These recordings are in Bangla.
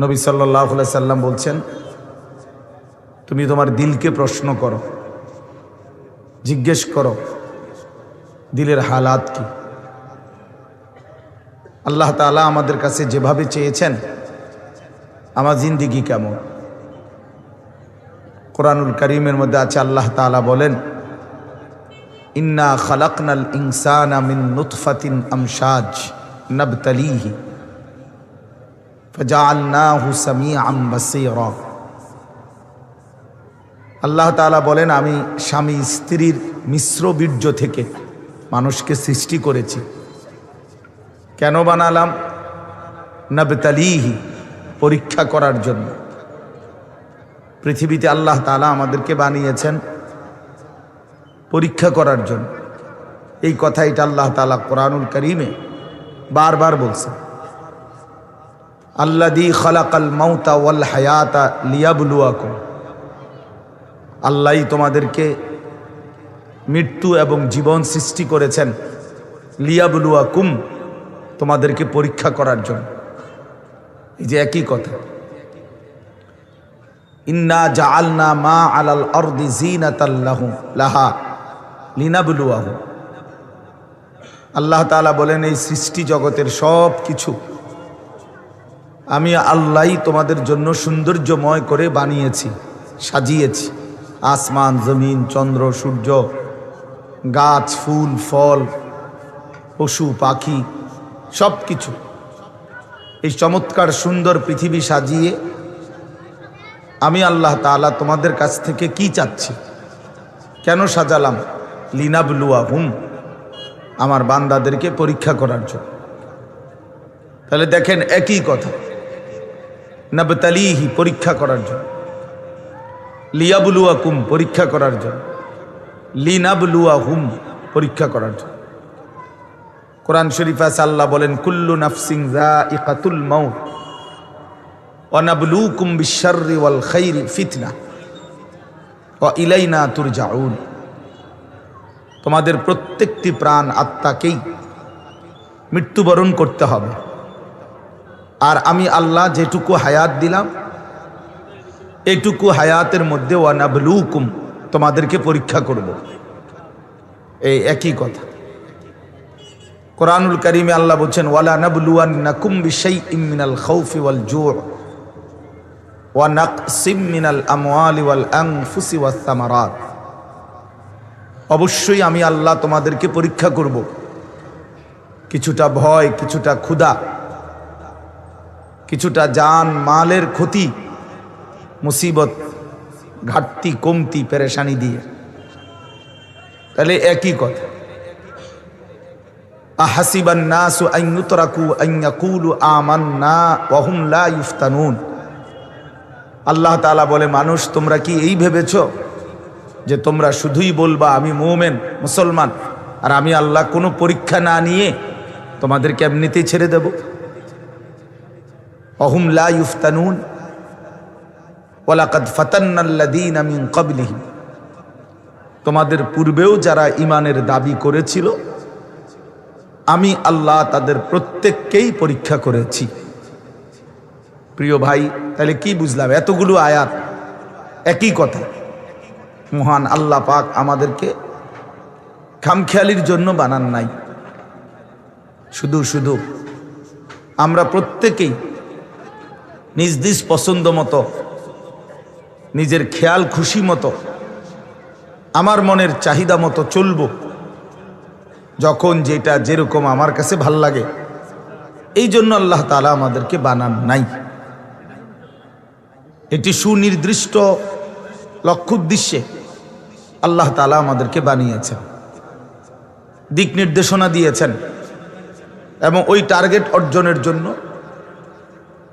নবী সাল্লাহ সাল্লাম বলছেন, তুমি তোমার দিলকে প্রশ্ন করো, জিজ্ঞেস করো, দিলের হালাত কি? আল্লাহ তালা আমাদের কাছে যেভাবে চেয়েছেন, আমার জিন্দিগি কেমন? কোরআনুল করিমের মধ্যে আছে, আল্লাহ তালা বলেন, ইন্না খালাকনাল ইনসান আমিন নুতফাতিন আমসাজ নবতলিহি। আল্লাহ তাআলা বলেন, আমি স্বামী স্ত্রীর মিশ্র বীর্য থেকে মানুষকে সৃষ্টি করেছি। কেন বানালাম? নবতালিহি, পরীক্ষা করার জন্য। পৃথিবীতে আল্লাহ তাআলা আমাদেরকে বানিয়েছেন পরীক্ষা করার জন্য। এই কথা এটা আল্লাহ তাআলা কোরআনুল করিমে বারবার বলছেন। আল্লাদি খালাকাল মাউতা ওয়াল হায়াতা লিয়াবলুয়াকুম। আল্লাহই তোমাদেরকে মৃত্যু এবং জীবন সৃষ্টি করেছেন। লিয়াবলুয়াকুম তোমাদেরকে পরীক্ষা করার জন্য। এই যে একই কথা। ইন্না জাআলনা মা আলাল আরদি জিনাতাল্লাহু লাহা লিনাবলুয়াহু। আল্লাহ তাআলা বলেন, এই সৃষ্টি জগতের সব কিছু আমি আল্লাহই তোমাদের জন্য সৌন্দর্যময় করে বানিয়েছি, সাজিয়েছি। আসমান, জমিন, চন্দ্র, সূর্য, গাছ, ফুল, ফল, পশু, পাখি সব কিছু এই চমৎকার, সুন্দর পৃথিবী সাজিয়ে আমি আল্লাহ তাআলা তোমাদের কাছ থেকে কি চাচ্ছি? কেন সাজালাম? লিনাবলুয়া হুম আমার বান্দাদেরকে পরীক্ষা করার জন্য। তাহলে দেখেন একই কথা। নবতালিহি, পরীক্ষা করার জন্য। লিয়াবলুয়া কুম পরীক্ষা করার জন্য। লিনাবলুয়া হুম পরীক্ষা করার জন্য। কোরআন শরীফ আছে, আল্লাহ বলেন, কুল্লু নাফসিং ইকাতুল মাউত অনাবলুকুম বিশারি ওয়াল খাইরি ফিতনা ও ইলাইনা তুরজাউন। তোমাদের প্রত্যেকটি প্রাণ আত্মাকেই মৃত্যুবরণ করতে হবে। আর আমি আল্লাহ যেটুকু হায়াত দিলাম, এটুকু হায়াতের মধ্যে ওয়ানাবলুকুম তোমাদেরকে পরীক্ষা করব। এই একই কথা। কোরআনুল করিমে আল্লাহ বলছেন, ওয়ালা নাবলুয়ান্নাকুম বিশাইইম মিনাল খাউফি ওয়াল জু' ওয়া নাকসিম মিনাল আমওয়ালি ওয়াল আনফুসি ওয়াস সামারাত। অবশ্যই আমি আল্লাহ তোমাদেরকে পরীক্ষা করব। কিছুটা ভয়, কিছুটা ক্ষুধা কিছুটা যান মালের ক্ষতি, মুসিবত, ঘাটতি, কমতি, পেরেশানি দিয়ে। তাহলে একই কথা। ইফতানুন। আল্লাহ তাআলা বলে, মানুষ, তোমরা কি এই ভেবেছো যে তোমরা শুধুই বলবা, আমি মোমেন, মুসলমান, আর আমি আল্লাহ কোনো পরীক্ষা না নিয়ে তোমাদেরকে এমনিতেই ছেড়ে দেব? অহুম লা ইউফতানুন, ওয়ালাকাদ ফাতান্নাল্লাযীনা মিন ক্বাবলিহিম। তোমাদের পূর্বেও যারা ইমানের দাবি করেছিল, আমি আল্লাহ তাদের প্রত্যেককেই পরীক্ষা করেছি। প্রিয় ভাই, তাহলে কি বুঝলাম? এতগুলো আয়াত, একই কথা। মহান আল্লাহ পাক আমাদেরকে খামখেয়ালির জন্য বানান নাই। শুধু শুধু আমরা প্রত্যেকেই নিজ নিজ পছন্দ মতো, নিজের খেয়াল খুশি মতো, আমার মনের চাহিদা মতো চলব। যখন যেটা যেরকম আমার কাছে ভালো লাগে, এই জন্য আল্লাহ তালা আমাদেরকে বানান নাই। এটি সুনির্দিষ্ট লক্ষ্য উদ্দেশ্যে আল্লাহ তালা আমাদেরকে বানিয়েছেন। দিক নির্দেশনা দিয়েছেন এবং ওই টার্গেট অর্জনের জন্য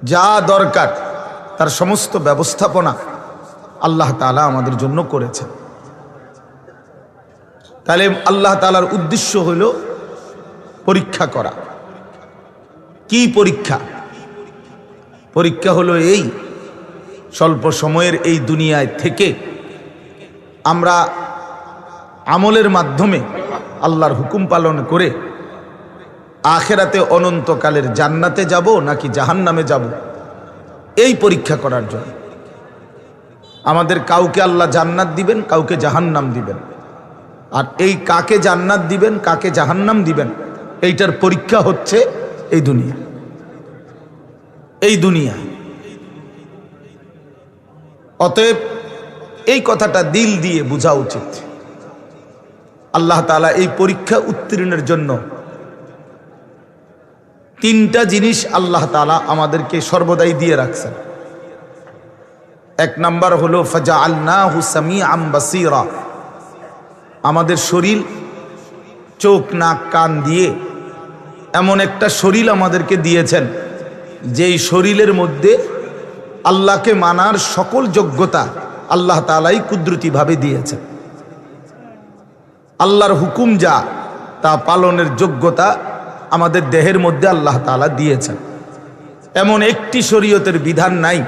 যা দরকার, তার সমস্ত ব্যবস্থাপনা আল্লাহ তালা আমাদের জন্য করেছেন। তাহলে আল্লাহ তালার উদ্দেশ্য হইল পরীক্ষা করা। কি পরীক্ষা? পরীক্ষা হলো এই, স্বল্প সময়ের এই দুনিয়ায় থেকে আমরা আমলের মাধ্যমে আল্লাহর হুকুম পালন করে আখেরাতে অনন্তকালের জান্নাতে যাব নাকি জাহান্নামে যাব? এই পরীক্ষা করার জন্য। আমাদের কাউকে আল্লাহ জান্নাত দিবেন, কাউকে জাহান্নাম দিবেন। আর এই কাকে জান্নাত দিবেন, কাকে জাহান্নাম দিবেন, এইটার পরীক্ষা হচ্ছে এই দুনিয়া। এই দুনিয়া। অতএব এই কথাটা দিল দিয়ে বোঝা উচিত। আল্লাহ তালা এই পরীক্ষা উত্তীর্ণের জন্য তিনটা জিনিস আল্লাহ তালা আমাদেরকে সর্বদাই দিয়ে রাখছেন। এক নাম্বার হলো ফাজা আল্লাহ হুসামি আম্বাসিরা আমাদের শরীর, চোখ, নাক, কান দিয়ে এমন একটা শরীর আমাদেরকে দিয়েছেন, যেই শরীরের মধ্যে আল্লাহকে মানার সকল যোগ্যতা আল্লাহ তালাই কুদরতিভাবে দিয়েছেন। আল্লাহর হুকুম যা, তা পালনের যোগ্যতা আমাদের দেহের মধ্যে আল্লাহ তালা দিয়েছেন। এমন একটি শরীয়তের বিধান নাই,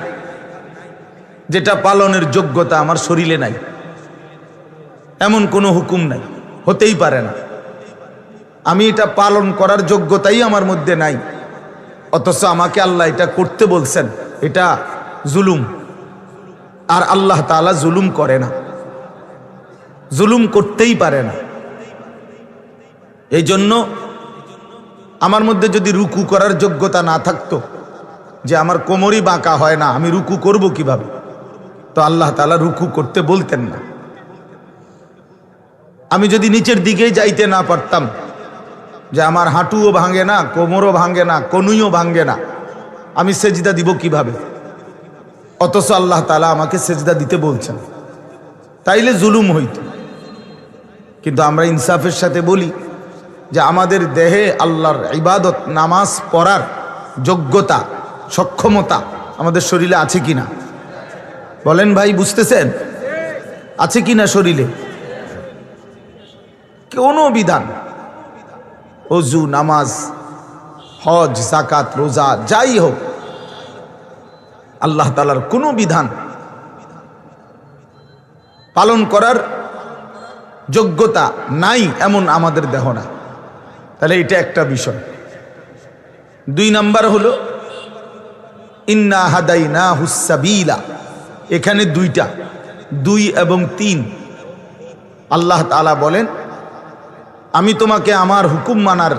যেটা পালনের যোগ্যতা আমার শরীরে নাই। এমন কোনো হুকুম নাই, হতেই পারে না। আমি এটা পালন করার যোগ্যতাই আমার মধ্যে নাই, অথচ আমাকে আল্লাহ এটা করতে বলছেন, এটা জুলুম। আর আল্লাহ তালা জুলুম করে না, জুলুম করতেই পারে না। এই জন্য আমার মধ্যে যদি রুকু করার যোগ্যতা না থাকতো, যে আমার কোমরই বাঁকা হয় না, আমি রুকু করব কীভাবে? তো আল্লাহ তালা রুকু করতে বলতেন না। আমি যদি নিচের দিকেই যাইতে না পারতাম, যে আমার হাঁটুও ভাঙে না, কোমরও ভাঙে না, কনুইও ভাঙে না, আমি সেজদা দিব কীভাবে? অথচ আল্লাহ তালা আমাকে সেজদা দিতে বলছেন। তাইলে জুলুম হইত। কিন্তু আমরা ইনসাফের সাথে বলি যে আমাদের দেহে আল্লাহর ইবাদত, নামাজ পড়ার যোগ্যতা, সক্ষমতা আমাদের শরীরে আছে কি না বলেন ভাই, বুঝতেছেন? আছে কি না শরীরে? কোনো বিধান। অজু, নামাজ, হজ জাকাত রোজা, যাই হোক, আল্লাহ তালার কোনো বিধান পালন করার যোগ্যতা নাই এমন আমাদের দেহ না তাহলে এটা একটা বিষয়। দুই নাম্বার হলো, ইন্না হাদাই না হুসাবিলা এখানে দুইটা, দুই এবং তিন। আল্লাহ তালা বলেন, আমি তোমাকে আমার হুকুম মানার,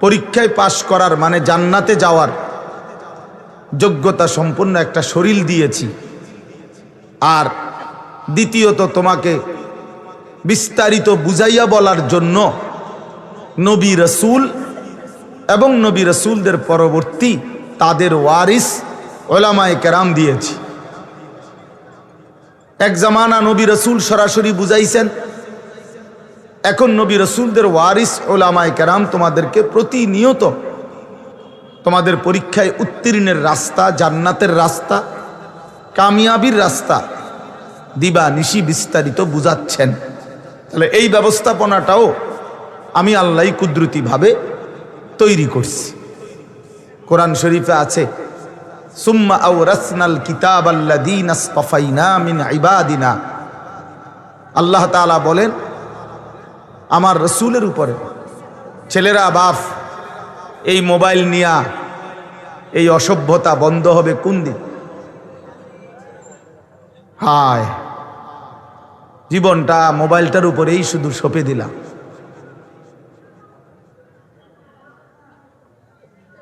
পরীক্ষায় পাশ করার মানে জান্নাতে যাওয়ার যোগ্যতা সম্পন্ন একটা শরীর দিয়েছি। আর দ্বিতীয়ত তোমাকে বিস্তারিত বুঝাইয়া বলার জন্য নবী রসুল এবং নবী রসুলদের পরবর্তী তাদের ওয়ারিস ওলামায় কেরাম দিয়েছি। এক জামানা নবী রসুল সরাসরি বুঝাইছেন, এখন নবী রসুলদের ওয়ারিস ওলামায় কেরাম তোমাদেরকে প্রতিনিয়ত তোমাদের পরীক্ষায় উত্তীর্ণের রাস্তা, জান্নাতের রাস্তা, কামিয়াবির রাস্তা দিবা নিশি বিস্তারিত বুঝাচ্ছেন। তাহলে এই ব্যবস্থাপনাটাও আমি আল্লাহ কুদরতিভাবে তৈরি করছি। কোরআন শরীফে আছে, সুম্মা রসনাল কিতাব মিন আল্লাহ বলেন, আমার রসুলের উপরে, ছেলেরা বাপ, এই মোবাইল নিয়া এই অসভ্যতা বন্ধ হবে কোন দিন? হায়, জীবনটা মোবাইলটার উপরেই শুধু সঁপে দিলাম।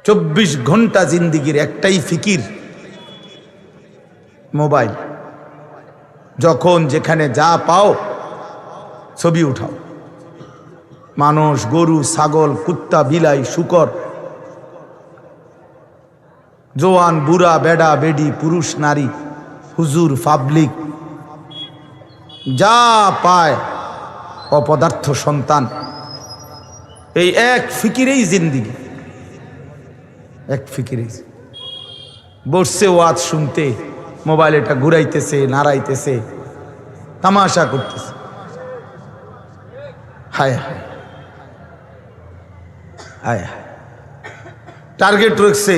চব্বিশ ঘণ্টা জিন্দিগির একটাই ফিকির, মোবাইল। যখন যেখানে যা পাও, ছবি উঠাও। মানুষ, গরু, ছাগল, কুত্তা, বিলাই, শুকর, জোয়ান, বুড়া, বেডা, বেডি, পুরুষ, নারী, হুজুর, পাবলিক, যা পায়, অপদার্থ সন্তান। এই এক ফিকিরেই জিন্দিগি। এক ফিকিরেই বসছে ওয়াজ শুনতে, মোবাইল এটা ঘুরাইতেছে, নাড়াইতেছে, তামাশা করতেছে। হায় হায় হায় হায়। টার্গেট রাখছে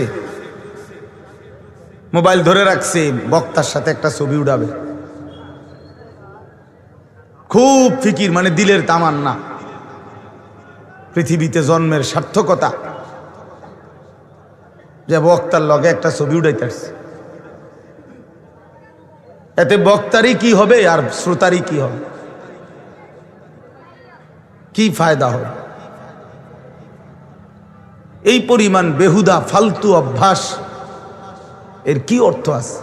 মোবাইল ধরে রাখছে, বক্তার সাথে একটা ছবি উঠাবে খুব ফিকির মানে দিলের তামান্না। পৃথিবীতে জন্মের সার্থকতা। যে বক্তার লগে একটা ছবি উঠাইতে আসছে। এতে বক্তারই কি হবে আর শ্রোতারই কি হবে? কি ফায়দা হবে? এই পরিমাণ বেহুদা, ফালতু অভ্যাস, এর কি অর্থ আছে?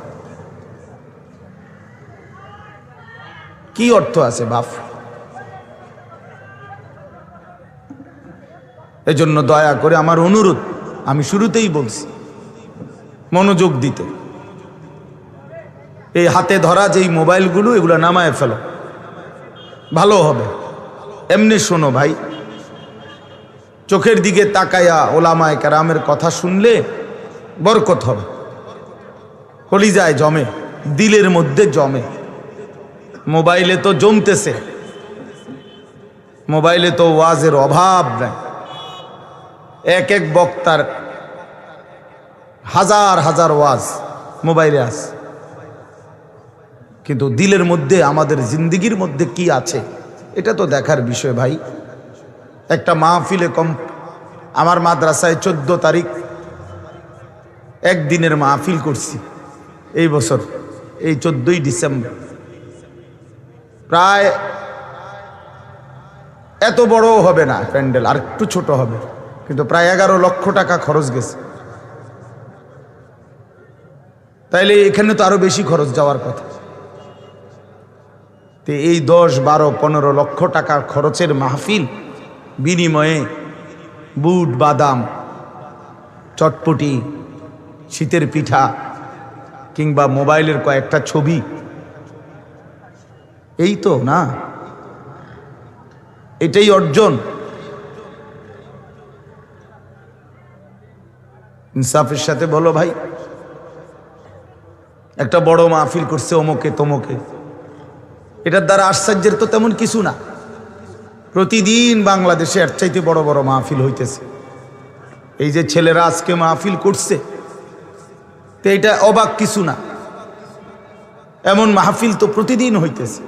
কি অর্থ আছে বাপ? এজন্য দয়া করে আমার অনুরোধ, আমি শুরুতেই বলছি মনোযোগ দিতে। এই হাতে ধরা যেই মোবাইলগুলো, এগুলো নামায় ফেলো। ভালো হবে। এমনি শোনো ভাই, চোখের দিকে তাকায়া ওলামায় কারামের কথা শুনলে বরকত হবে। কলিজায় জমে, দিলের মধ্যে জমে। মোবাইলে তো জমতেছে। মোবাইলে তো ওয়াজের অভাব নাই। এক এক বক্তার হাজার হাজার ওয়াজ মোবাইলে আস কিন্তু দিলের মধ্যে, আমাদের জিন্দিগির মধ্যে কি আছে? এটা তো দেখার বিষয় ভাই। একটা মাহফিলে কম আমার মাদ্রাসায় চোদ্দ তারিখ একদিনের মাহফিল করছি এই বছর, এই চোদ্দই ডিসেম্বর। প্রায় এত বড়ও হবে না প্যান্ডেল, আর একটু ছোট হবে। কিন্তু প্রায় এগারো লক্ষ টাকা খরচ গেছে। তাইলে এখানে তো আরও বেশি খরচ যাওয়ার কথা। তো এই দশ, বারো, পনেরো লক্ষ টাকার খরচের মাহফিল বিনিময়ে বুট, বাদাম, চটপটি, শীতের পিঠা কিংবা মোবাইলের কয়েকটা ছবি। এই তো, না? এটাই অর্জন। ইনসাফের সাথে বলো ভাই। একটা বড় মাহফিল করছে অমুকে তমুকে। এটার দ্বারা আশ্চর্যের তো তেমন কিছু না। প্রতিদিন বাংলাদেশে এর চাইতে বড় বড় মাহফিল হইতেছে। এই যে ছেলেরা আজকে মাহফিল করছে, তো এটা অবাক কিছু না। এমন মাহফিল তো প্রতিদিন হইতেছে।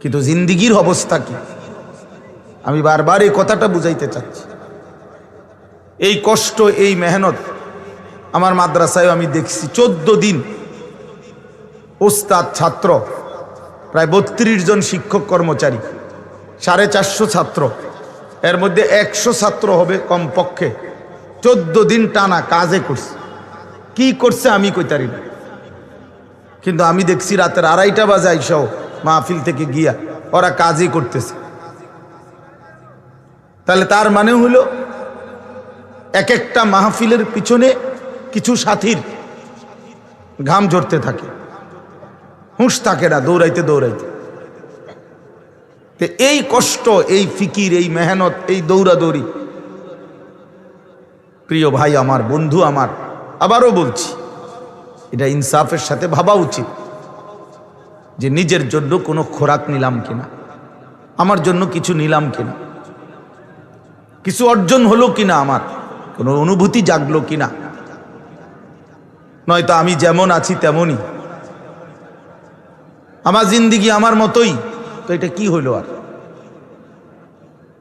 কিন্তু জিন্দিগির অবস্থা কি? আমি বারবার এই কথাটা বুঝাইতে চাচ্ছি। এই কষ্ট, এই মেহনত আমার মাদ্রাসায় আমি দেখছি, চোদ্দ দিন ওস্তাদ, ছাত্র, প্রায় বত্রিশ জন শিক্ষক কর্মচারী, সাড়ে চারশো ছাত্র। এর মধ্যে একশো ছাত্র হবে কমপক্ষে। চোদ্দ দিন টানা কাজে করছে। কি করছে আমি কইতারি না। কিন্তু আমি দেখছি রাতের আড়াইটা বাজে আইসাও মাহফিল থেকে গিয়া ওরা কাজই করতেছে। তাহলে তার মানে হলো, এক একটা মাহফিলের পিছনে কিছু সাথীর ঘাম ঝরতে থাকে। হুঁশ থাকে না, দৌড়াইতে দৌড়াইতে। এই কষ্ট, এই ফিকির, এই মেহনত, এই দৌড়াদৌড়ি, প্রিয় ভাই আমার, বন্ধু আমার, আবারও বলছি, এটা ইনসাফের সাথে ভাবা উচিত যে নিজের জন্য কোনো খোরাক নিলাম কিনা, আমার জন্য কিছু নিলাম কিনা, কিছু অর্জন হলো কিনা আমার, কোনো অনুভূতি জাগলো কিনা। নয়তো আমি যেমন আছি তেমনই। আমার জিন্দিগি আমার মতোই। তো এটা কি হইল আর?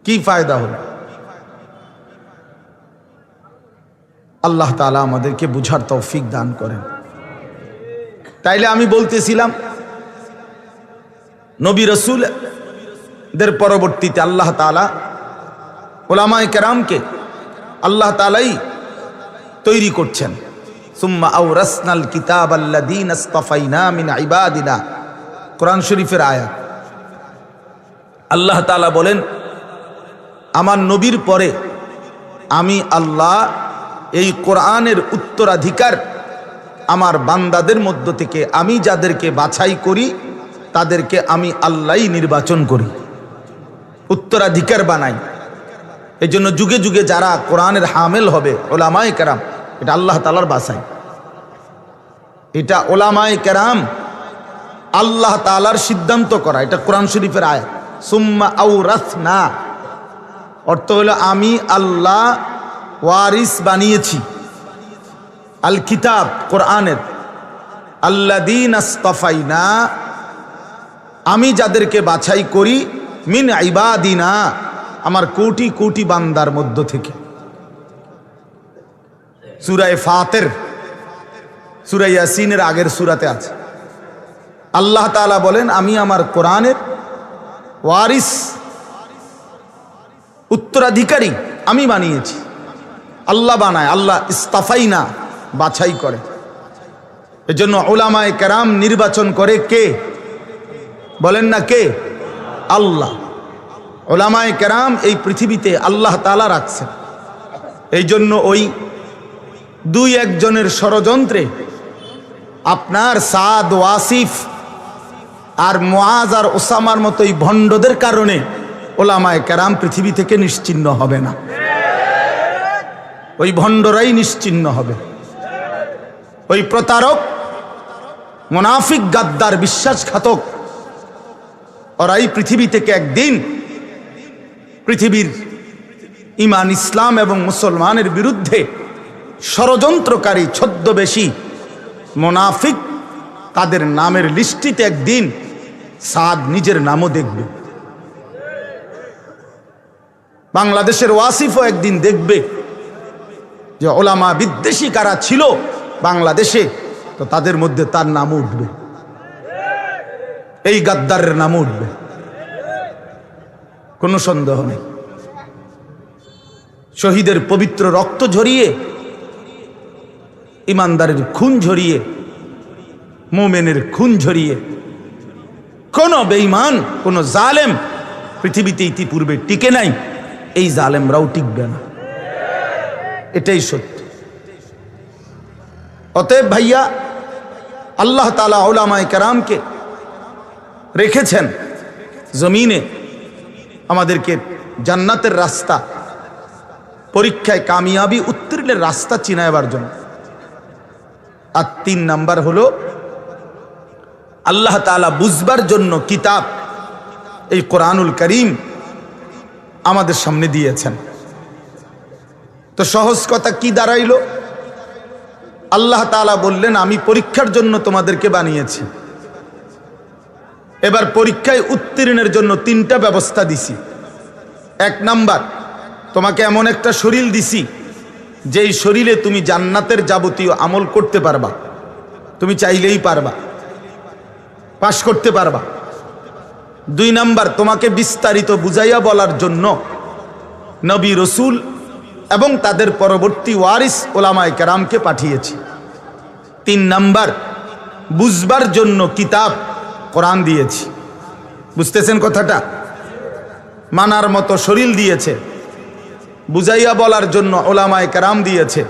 কি ফায়দা হল? আল্লাহ তালা আমাদেরকে বুঝার তৌফিক দান করেন। তাইলে আমি বলতেছিলাম, নবী রসুল দের পরবর্তীতে আল্লাহ তালা ওলামায় কেরামকে আল্লাহ তালাই তৈরি করছেন। সুম্মা আউ রসনাল কিতাব আল্লাদিন আস্তফাইনা মিন ইবাদিনা। কোরআন শরীফের আয়াত। আল্লাহ তালা বলেন, আমার নবীর পরে আমি আল্লাহ এই কোরআনের উত্তরাধিকার আমার বান্দাদের মধ্য থেকে আমি যাদেরকে বাছাই করি, তাদেরকে আমি আল্লাহ নির্বাচন করি। উত্তরাধিকার বানাই। এই জন্য যুগে যুগে যারা কোরআনের হামেল হবে, ওলামায় কেরাম এটা আল্লাহ তালার বাসাই এটা ওলামায় কেরাম আল্লাহ তালার সিদ্ধান্ত করা। এটা কোরআন শরীফের আয় সুম্মা আউ না অর্থ হলো আমি আল্লাহ ওয়ারিস বানিয়েছি। আল কিতাব কোরআনের। আল্লাদিন আস্তফাইনা। আমি যাদেরকে বাছাই করি মিন আইবাদিনা আমার কোটি কোটি বান্দার মধ্য থেকে। সুরায় ফাতের সুরাই ইয়াসিনের আগের সুরাতে আছে। আল্লাহ তাআলা বলেন, আমি আমার কোরআনের ওয়ারিস, উত্তরাধিকারী আমি বানিয়েছি। আল্লাহ বানায়, আল্লাহ ইস্তাফাই না বাছাই করে। এজন্য ওলামায় কেরাম নির্বাচন করে কে? বলেন না কে? আল্লাহ। ওলামায় কেরাম এই পৃথিবীতে আল্লাহ তালা রাখছেন। এই জন্য ওই দুই একজনের ষড়যন্ত্রে আপনার সাদ, ওয়াসিফ আর মোয়াজ আর ওসামার মতো এই ভণ্ডদের কারণে ওলামায় কেরাম পৃথিবী থেকে নিশ্চিন্ন হবে না। ওই ভণ্ডরাই নিশ্চিন্ন হবে। ওই প্রতারক, মোনাফিক, গাদ্দার, বিশ্বাসঘাতক, ওরাই পৃথিবী থেকে একদিন পৃথিবীর ইমান ইসলাম এবং মুসলমানের বিরুদ্ধে ষড়যন্ত্রকারী ছদ্মবেশী মোনাফিক তাদের নামের লিস্টিতে একদিন সাদ নিজের নামও দেখবে। বাংলাদেশের ওয়াসিফও একদিন দেখবে যে ওলামা বিদ্বেষী কারা ছিল বাংলাদেশে, তো তাদের মধ্যে তার নাম উঠবে। এই গাদ্দারের নাম উঠবে। কোনো সন্দেহ নেই। শহীদের পবিত্র রক্ত ঝরিয়ে ইমানদারের খুন ঝরিয়ে, মোমেনের খুন ঝরিয়ে, কোন বেঈমান, কোন জালেম পৃথিবীতে ইতিপূর্বে টিকে নাই, এই জালেমরাও টিকবে না। এটাই সত্য। অতএব ভাইয়া, আল্লাহ তালা ওলামায় কারামকে রেখেছেন জমিনে আমাদেরকে জান্নাতের রাস্তা, পরীক্ষায় কামিয়াবি, উত্তীর্ণের রাস্তা চিনাইবার জন্য। আর তিন নাম্বার হলো, আল্লাহ তালা বুঝবার জন্য কিতাব এই কোরআনুল করিম আমাদের সামনে দিয়েছেন। তো সহজ কথা কি দাঁড়াইল? আল্লাহ তালা বললেন, আমি পরীক্ষার জন্য তোমাদেরকে বানিয়েছি। এবার পরীক্ষায় উত্তীর্ণের জন্য তিনটা ব্যবস্থা দিছি। এক নাম্বার, তোমাকে এমন একটা শরীর দিছি যেই শরীরে তুমি জান্নাতের যাবতীয় আমল করতে পারবা, তুমি চাইলেই পারবা, পাশ করতে পারবা। দুই নাম্বার, তোমাকে বিস্তারিত বুঝাইয়া বলার জন্য নবী রসুল এবং তাদের পরবর্তী ওয়ারিস ওলামায় কেরামকে পাঠিয়েছি। তিন নাম্বার, বুঝবার জন্য কিতাব কোরআন দিয়েছি। বুঝতেছেন কথাটা? মানার মতো শরীর দিয়েছে। বুঝাইয়া বলার জন্য ওলামায় কারাম দিয়েছে,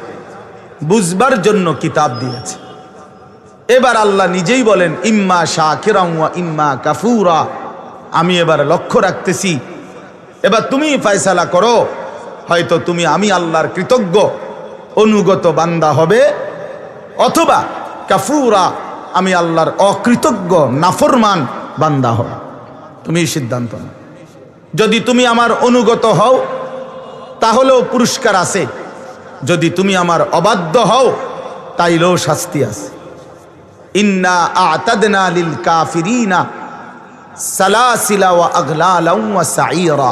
বুঝবার জন্য কিতাব দিয়েছে। এবার আল্লাহ নিজেই বলেন, ইম্মা শাকিরা ইম্মা কাফুরা। আমি এবার লক্ষ্য রাখতেছি, এবার তুমি ফয়সালা করো, হয়তো তুমি, আমি আল্লাহর কৃতজ্ঞ, অনুগত বান্দা হবে, অথবা কাফুরা, আমি আল্লাহর অকৃতজ্ঞ, নাফরমান বান্দা হবে। তুমি সিদ্ধান্ত যদি তুমি আমার অনুগত হও তাহলেও পুরস্কার আছে। যদি তুমি আমার অবাধ্য হও, তাইলেও শাস্তি আছে। ইন্না আতাদনা লিল কাফিরিনা সালাসিলা ওয়া আগলালা ওয়া সাইরা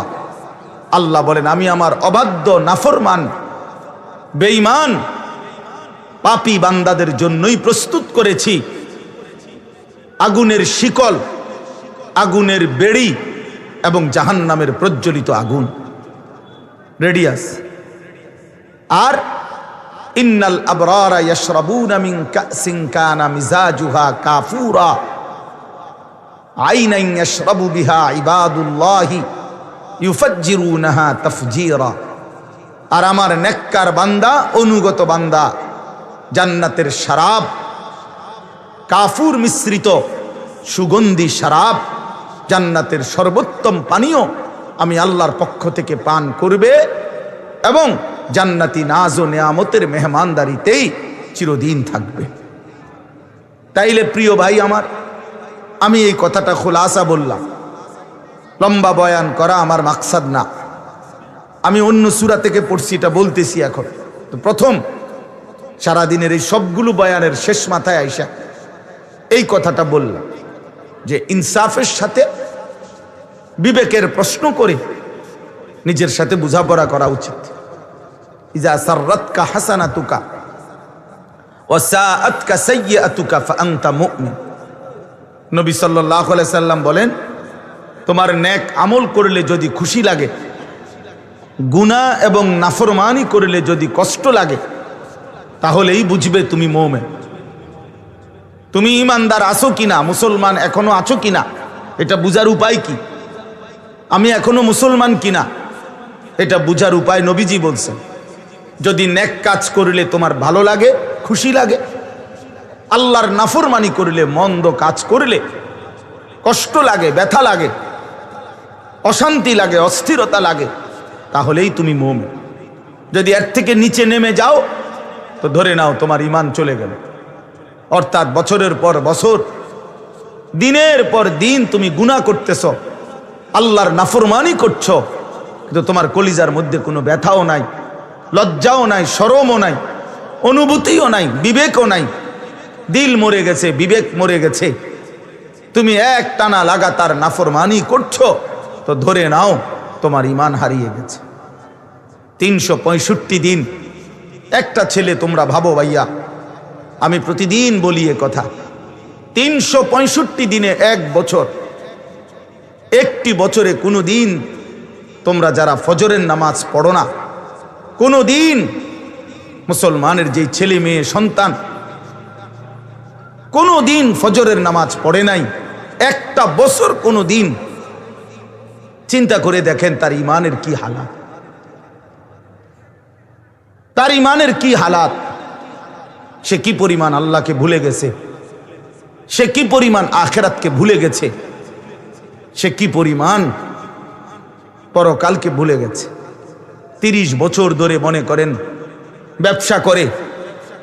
আল্লাহ বলেন, আমি আমার অবাধ্য, নাফরমান, বেঈমান, পাপী বান্দাদের জন্যই প্রস্তুত করেছি। আগুনের শিকল, আগুনের বেড়ি এবং জাহান্নামের প্রজ্বলিত আগুন। রেডিয়াস আর ইন্নাল আবরারা ইয়াশরাবুনা মিন কাসিন কানা মিজাজুহা কাফুরা আইনান ইয়াশরাবু বিহা ইবাদুল্লাহি ইউফাজ্জিরুনাহা তাফজীরা আর আমার নেককার বান্দা, অনুগত বান্দা, জান্নাতের শরাব, কাফুর মিশ্রিত সুগন্ধি শরাব, জান্নাতের সর্বোত্তম পানীয় আমি আল্লাহর পক্ষ থেকে পান করবে এবং জান্নাতি নাজ ও নেয়ামতের মেহমানদারিতেই চিরদিন থাকবে। তাইলে প্রিয় ভাই আমার, আমি এই কথাটা খোলাসা বললাম। লম্বা বয়ান করা আমার মাকসাদ না। আমি অন্য সুরা থেকে পড়ছি, এটা বলতেছি এখন। তো প্রথম, সারাদিনের এই সবগুলো বয়ানের শেষ মাথায় আইসা এই কথাটা বললাম যে ইনসাফের সাথে বিবেকের প্রশ্ন করে নিজের সাথে বোঝাপড়া করা উচিত। ইজা সাররাতকা হাসানা তুকা ওয়াসাআতকা সাইয়্যাতুকা ফাআনতা মুমিন। নবী সাল্লাল্লাহু আলাইহি সাল্লাম বলেন, তোমার নেক আমল করলে যদি খুশি লাগে, গুনাহ এবং নাফরমানি করলে যদি কষ্ট লাগে, তাহলেই বুঝবে তুমি মোমেন। তুমি ইমানদার আছো কিনা, মুসলমান এখনও আছো কিনা, এটা বুঝার উপায় কি? আমি এখনও মুসলমান কিনা? এটা বুঝার উপায় নবীজি বলছেন। যদি নেক কাজ করলে তোমার ভালো লাগে, খুশি লাগে, আল্লাহর নাফরমানি করলে, মন্দ কাজ করলে, কষ্ট লাগে, ব্যথা লাগে, অশান্তি লাগে, অস্থিরতা লাগে, তাহলেই তুমি মোম যদি এর থেকে নিচে নেমে যাও, তো ধরে নাও তোমার ইমান চলে গেল। অর্থাৎ বছরের পর বছর, দিনের পর দিন তুমি গুণা করতেছ। আল্লাহর নাফরমানি করছ। কিন্তু তোমার কলিজার মধ্যে কোনো ব্যথাও নাই, লজ্জাও নাই, সরমও নাই, অনুভূতিও নাই, বিবেকও নাই। দিল মরে গেছে, বিবেক মরে গেছে। তুমি এক টানা লাগাতার নাফরমানি করছ, তো ধরে নাও, তোমার ইমান হারিয়ে গেছে। তিনশো পঁয়ষট্টি দিন, একটা ছেলে তোমরা ভাবো ভাইয়া, আমি প্রতিদিন বলি এ কথা। তিনশো পঁয়ষট্টি দিনে এক বছর একটি বছরে কোনো দিন তোমরা যারা ফজরের নামাজ পড়ো না কোনো দিন মুসলমানের যেই ছেলে মেয়ে, সন্তান কোনো দিন ফজরের নামাজ পড়ে নাই, একটা বছর কোনো দিন চিন্তা করে দেখেন তার ইমানের কি হালাত। তার ইমানের কি হালাত? সে কি পরিমাণ আল্লাহকে ভুলে গেছে? সে কি পরিমাণ আখেরাতকে ভুলে গেছে? সে কি পরিমাণ? পরকালকে ভুলে গেছে। তিরিশ বছর ধরে মনে করেন, ব্যবসা করে,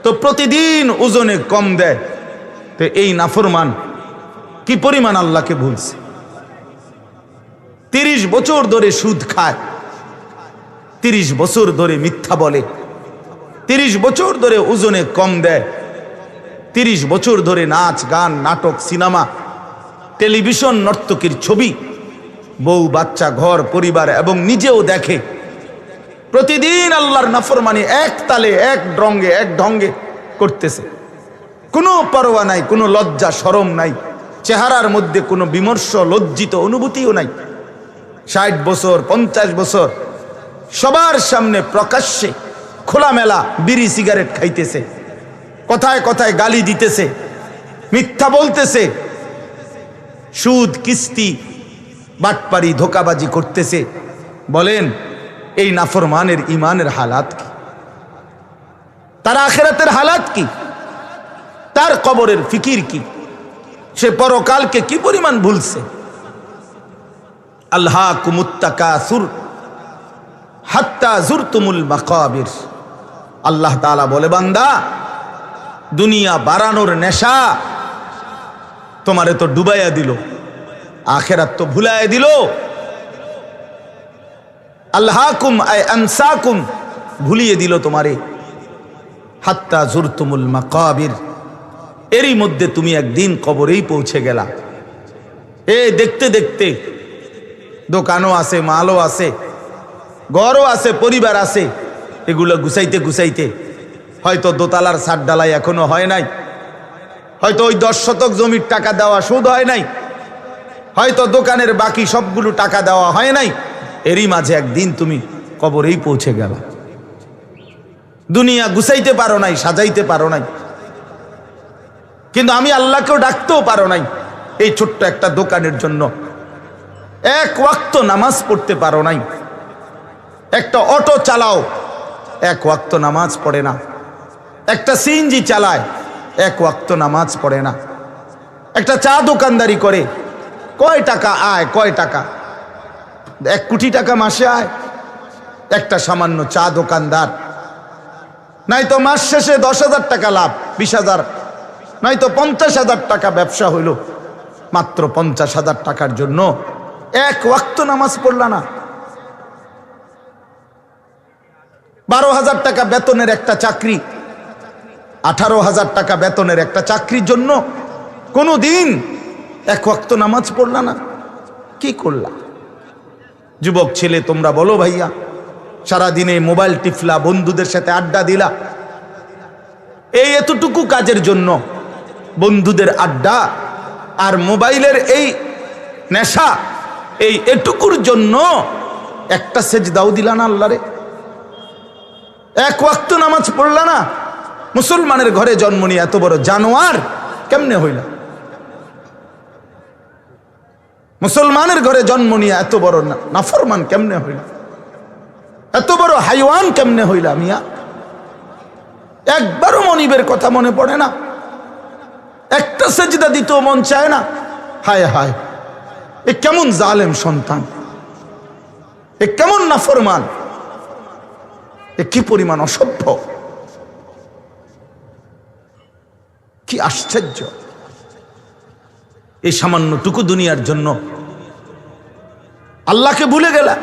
তো প্রতিদিন ওজনে কম দেয়। তো এই নাফরমান কি পরিমাণ আল্লাহকে ভুলছে? তিরিশ বছর ধরে সুদ খায়, তিরিশ বছর ধরে মিথ্যা বলে, তিরিশ বছর ধরে ওজনে কম দেয়, তিরিশ বছর ধরে নাচ, গান, নাটক, সিনেমা টেলিভিশন নর্তকীর ছবি। বউ, বাচ্চা, ঘর, পরিবার এবং নিজেও দেখে। প্রতিদিন আল্লাহর নাফরমানি এক তালে, এক ডঙ্গে এক ঢঙ্গে করতেছে। কোনো পরোয়া নাই, কোনো লজ্জা, সরম নাই। চেহারার মধ্যে কোনো বিমর্ষ, লজ্জিত অনুভূতিও নাই। ষাট বছর, পঞ্চাশ বছর, সবার সামনে প্রকাশ্যে খোলামেলা বিড়ি সিগারেট খাইতেছে। কথায় কথায় গালি দিতেছে, মিথ্যা বলতেছে সুদ, কিস্তি বাটপারি ধোকাবাজি করতেছে। বলেন, এই নাফরমানের ইমানের হালাত কি? তার আখেরাতের হালাত কি? তার কবরের ফিকির কি? সে পরকালকে কি পরিমাণ ভুলছে? আল্লাহ কুমুত্তাকাসুর হাত্তা জুরতুমুল মাকাবির। আল্লাহ তাআলা বলে, বান্দা, দুনিয়া বাড়ানোর নেশা তোমারে তো ডুবাইয়া দিল, আখেরাত তো ভুলাইয়া দিল। আল্লাহকুম আয় আনসাকুম ভুলিয়ে দিল তোমারে। হাত্তা জুরতুমুল মাকাবির, এরই মধ্যে তুমি একদিন কবরেই পৌঁছে গেলা। এ, দেখতে দেখতে, দোকানও আছে, মালও আছে, ঘরও আছে, পরিবার আছে, এগুলো গুছাইতে গুছাইতে, হয়তো দোতলার সার ডালাই এখনও হয় নাই। হয়তো ওই দশ শতক জমির টাকা দেওয়া সুদ হয় নাই। হয়তো দোকানের বাকি সবগুলো টাকা দেওয়া হয় নাই। এরই মাঝে একদিন তুমি কবরেই পৌঁছে গেল। দুনিয়া গুছাইতে পারো নাই, সাজাইতে পারো নাই। কিন্তু আমি আল্লাহকেও ডাকতেও পারো নাই এই ছোট্ট একটা দোকানের জন্য। এক ওয়াক্ত নামাজ পড়তে পারো নাই। একটা অটো চালাও, এক ওয়াক্ত নামাজ পড়ে না। একটা সিএনজি চালায় এক ওয়াক্ত নামাজ পড়ে না। একটা চা দোকানদারি করে। কয় টাকা আয়, কয় টাকা? এক কোটি টাকা মাসে আয়। একটা সামান্য চা দোকানদার। নাই তো মাস শেষে দশ হাজার টাকা লাভ, বিশ হাজার। নাই তো পঞ্চাশ হাজার টাকা ব্যবসা হইল। মাত্র পঞ্চাশ হাজার টাকার জন্য এক ওয়াক্ত নামাজ পড়লা না। বারো হাজার টাকা বেতনের একটা চাকরি। আঠারো হাজার টাকা বেতনের একটা চাকরির জন্য কোনো দিন এক ওয়াক্ত নামাজ পড়লা না। কি করলা? যুবক ছেলে, তোমরা বলো ভাইয়া, সারাদিনে মোবাইল টিফলা বন্ধুদের সাথে আড্ডা দিলা। এই এতটুকু কাজের জন্য বন্ধুদের আড্ডা আর মোবাইলের এই নেশা, এই এটুকুর জন্য একটা সেজ দাও দিলা না আল্লাহরে। এক ওয়াক্ত নামাজ পড়লা না মুসলমানের ঘরে জন্ম নিয়ে এত বড় জানোয়ার কেমনে হইল? মুসলমানের ঘরে জন্ম নিয়ে এত বড় নাফরমান কেমনে হইল? এত বড় হাইওয়ান কেমনে হইলা মিয়া? একবারও মনিবের কথা মনে পড়ে না। একটা সেজদা দিতেও মন চায় না। হায় হায়। এ কেমন জালেম সন্তান। এ কেমন নাফরমান। এ কি পরিমাণ অসভ্য। কি আশ্চর্য। এই সামান্যটুকু দুনিয়ার জন্য আল্লাহকে ভুলে গেলা।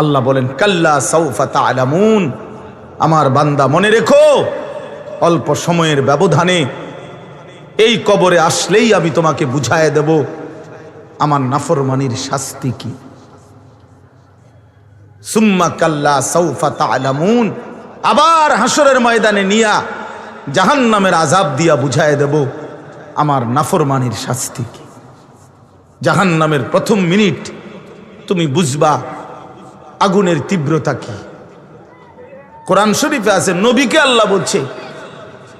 আল্লাহ বলেন, কাল্লা সৌফা তালামুন। আমার বান্দা, মনে রেখো, অল্প সময়ের ব্যবধানে এই কবরে আসলেই আমি তোমাকে বুঝায় দেব, আমার নাফরমানির শাস্তি কি। সুম্মা কাল্লা সৌফা তালামুন। আবার হাসরের ময়দানে নিয়া জাহান নামের আজাব দিয়া বুঝায় দেব, আমার নাফরমানির শাস্তি কি? জাহান নামের প্রথম মিনিট, তুমি বুঝবা আগুনের তীব্রতা কি? কোরআন শরীফে আছে, নবীকে আল্লাহ বলছে,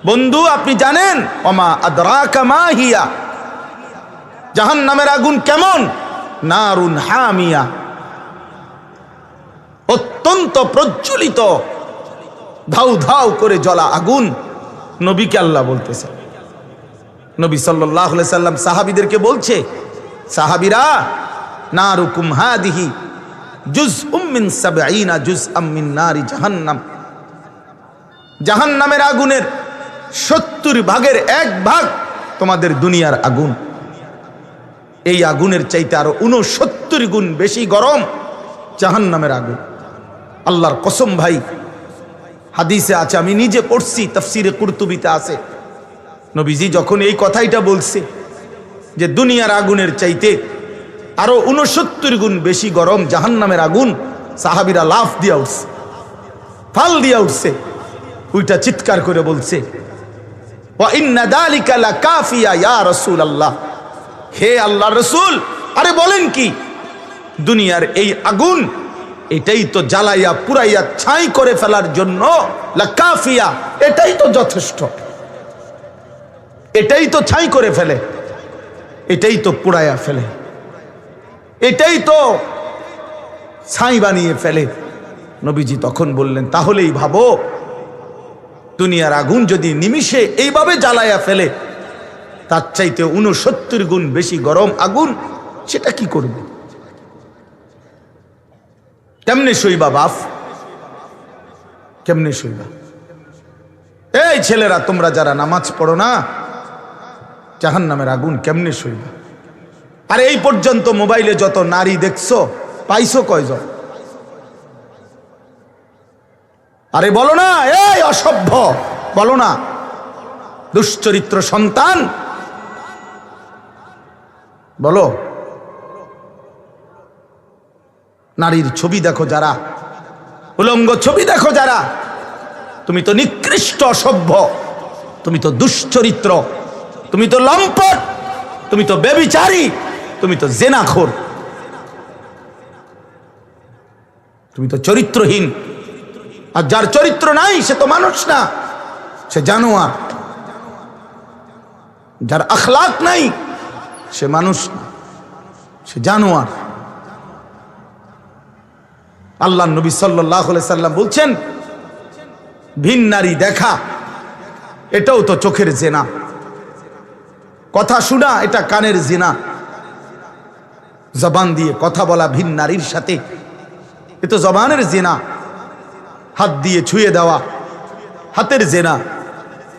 বন্ধু, আপনি জানেন অমা আদরাকা মা হিয়া জাহান নামের আগুন কেমন? নারুন হামিয়া, অত্যন্ত প্রজ্বলিত ধাউ ধাউ করে জ্বলা আগুন। নবীকে আল্লাহ বলতেছে। নবী সাল্লাহ সাল্লাম সাহাবিদেরকে বলছে, সাহাবিরা না রুকুম হাদিহি জুজ উম্মিন সাবঈনা জুজ আম্মিন জাহান্নাম। জাহান্নামের আগুনের সত্তর ভাগের এক ভাগ তোমাদের দুনিয়ার আগুন। এই আগুনের চাইতে আরও উনসত্তর গুণ বেশি গরম জাহান্নামের আগুন। আল্লাহর কসম ভাই হাদিসে আছে, আমি নিজে পড়ছি, তফসিরে কুর্তুবিতে আছে। নবীজি যখন এই কথাইটা বলছে যে দুনিয়ার আগুনের চাইতে আরও উনসত্তর গুণ বেশি গরম জাহান্নামের আগুন সাহাবিরা লাফ দিয়া উঠছে, ফাল দিয়া উঠছে ওইটা চিৎকার করে বলছে হে আল্লাহ রসুল, আরে বলেন কি, দুনিয়ার এই আগুন এটাই তো জ্বালাইয়া, পুরাইয়া, ছাই করে ফেলার জন্য লাকাফিয়া এটাই তো যথেষ্ট। এটাই তো ছাই করে ফেলে, এটাই তো পুড়াইয়া ফেলে, এটাই তো ছাই বানিয়ে ফেলে। নবীজি তখন বললেন, তাহলেই ভাবো, দুনিয়ার আগুন যদি নিমিষে এইভাবে জ্বালাইয়া ফেলে, তার চাইতে উনসত্তর গুণ বেশি গরম আগুন, সেটা কি করবে? কেমনে সইবা বাপ? কেমনে সইবা এই ছেলেরা, তোমরা যারা নামাজ পড়ো না জাহান নামের আগুন কেমনে সইবা আর, এই পর্যন্ত মোবাইলে যত নারী দেখছ, পাইছো কয়জন? আরে, বলো না, এই অসভ্য, বলো না। দুশ্চরিত্র সন্তান? বলো। নারীর ছবি দেখো যারা। উলঙ্গ ছবি দেখো যারা। তুমি তো নিকৃষ্ট অসভ্য। তুমি তো দুশ্চরিত্র। তুমি তো লম্পট। তুমি তো বেবিচারী। তুমি তো জেনাখোর। তুমি তো চরিত্রহীন। আর যার চরিত্র নাই, সে তো মানুষ না। সে জানোয়ার। যার আখলাক নাই, সে মানুষ না। সে জানোয়ার। আল্লাহ নবী সাল্লাহ সাল্লাম বলছেন, ভিন নারী দেখা, এটাও তো চোখের জেনা। কথা শোনা, এটা কানের জেনা। জবান দিয়ে কথা বলা ভিন নারীর সাথে, এ তো জবানের জেনা। হাত দিয়ে ছুঁয়ে দেওয়া, হাতের জেনা।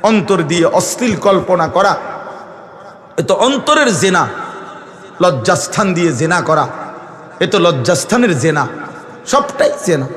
অন্তর দিয়ে অশ্লীল কল্পনা করা, এ তো অন্তরের জেনা। লজ্জাস্থান দিয়ে জেনা করা, এ তো লজ্জাস্থানের জেনা। সবটাই জেনা